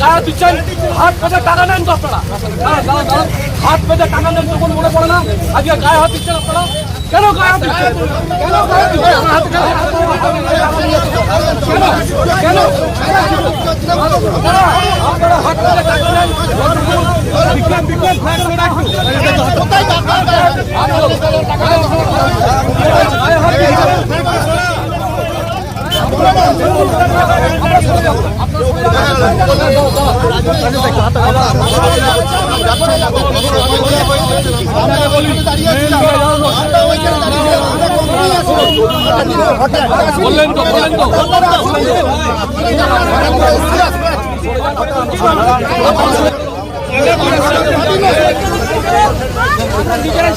গায়ে দিচ্ছেন হাত পেতে টাকা নেন তো আপনারা। হাত পেতে টাকা নেন তখন মনে পড়ে না আজকে গায়ে হাত দিচ্ছেন আপনারা কেন গায়ে হাত দিচ্ছেন কেন গায়ে দিচ্ছেন? কেন আপনারা হাত পেতে টাকা নেন বললেন তো বললেন তো গাড়ি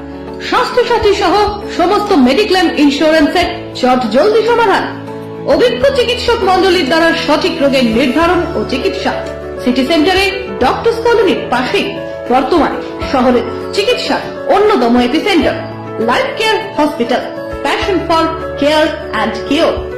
স্বাস্থ্যসাথী সহ সমস্ত মেডিক্লেম ইন্স্যুরেন্সের চট জলদি সমাধান। অভিজ্ঞ চিকিৎসক মন্ডলীর দ্বারা সঠিক রোগের নির্ধারণ ও চিকিৎসা। সিটি সেন্টারে ডক্টর কলোনির পাশেই বর্তমানে শহরের চিকিৎসা অন্যতম epicentre. Life care hospital, passion for care and cure.